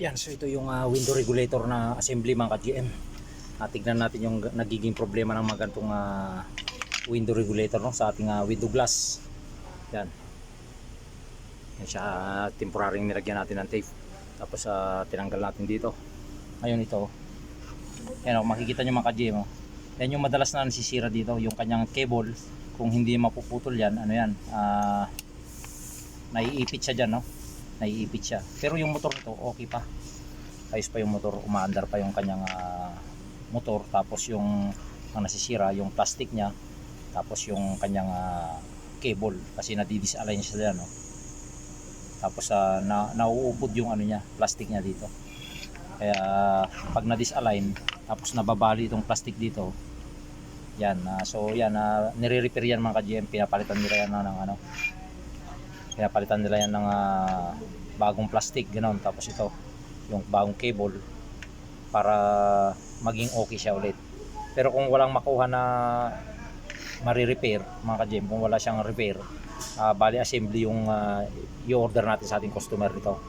Yan, so ito yung ah, window regulator na assembly mga ka-GM. Ah, tignan natin yung nagiging problema ng mga ganitong ah, window regulator no, sa ating ah, window glass. Yan. Yan siya, ah, temporary nilagyan natin ng tape. Tapos ah, tinanggal natin dito. Ngayon ito, yan oh, makikita nyo mga ka-GM. Oh. Yan yung madalas na nasisira dito, yung kanyang cable. Kung hindi mapuputol yan, ano yan, ah, naiipit siya dyan, no? Naiipit siya. Pero yung motor nito, okay pa. Ayos pa yung motor, umaandar pa yung kanyang ah, motor. Tapos yung ang nasisira, yung plastic niya. Tapos yung kanyang ah, cable, kasi nadidisalign siya dyan, no? Tapos ah, na, nauupod yung ano niya, plastic niya dito. Kaya pag na-disalign, tapos nababali itong plastic dito, yan, ah, so yan, uh, nire-repair yan mga ka-GM, pinapalitan nila yan ng ano, pinapalitan nila yan ng ah, bagong plastic, gano'n. Tapos ito, yung bagong cable, para maging okay siya ulit. Pero kung walang makuha na mari-repair, mga ka-GM, kung wala siyang repair, ah, bali assembly yung ah, i-order natin sa ating customer dito.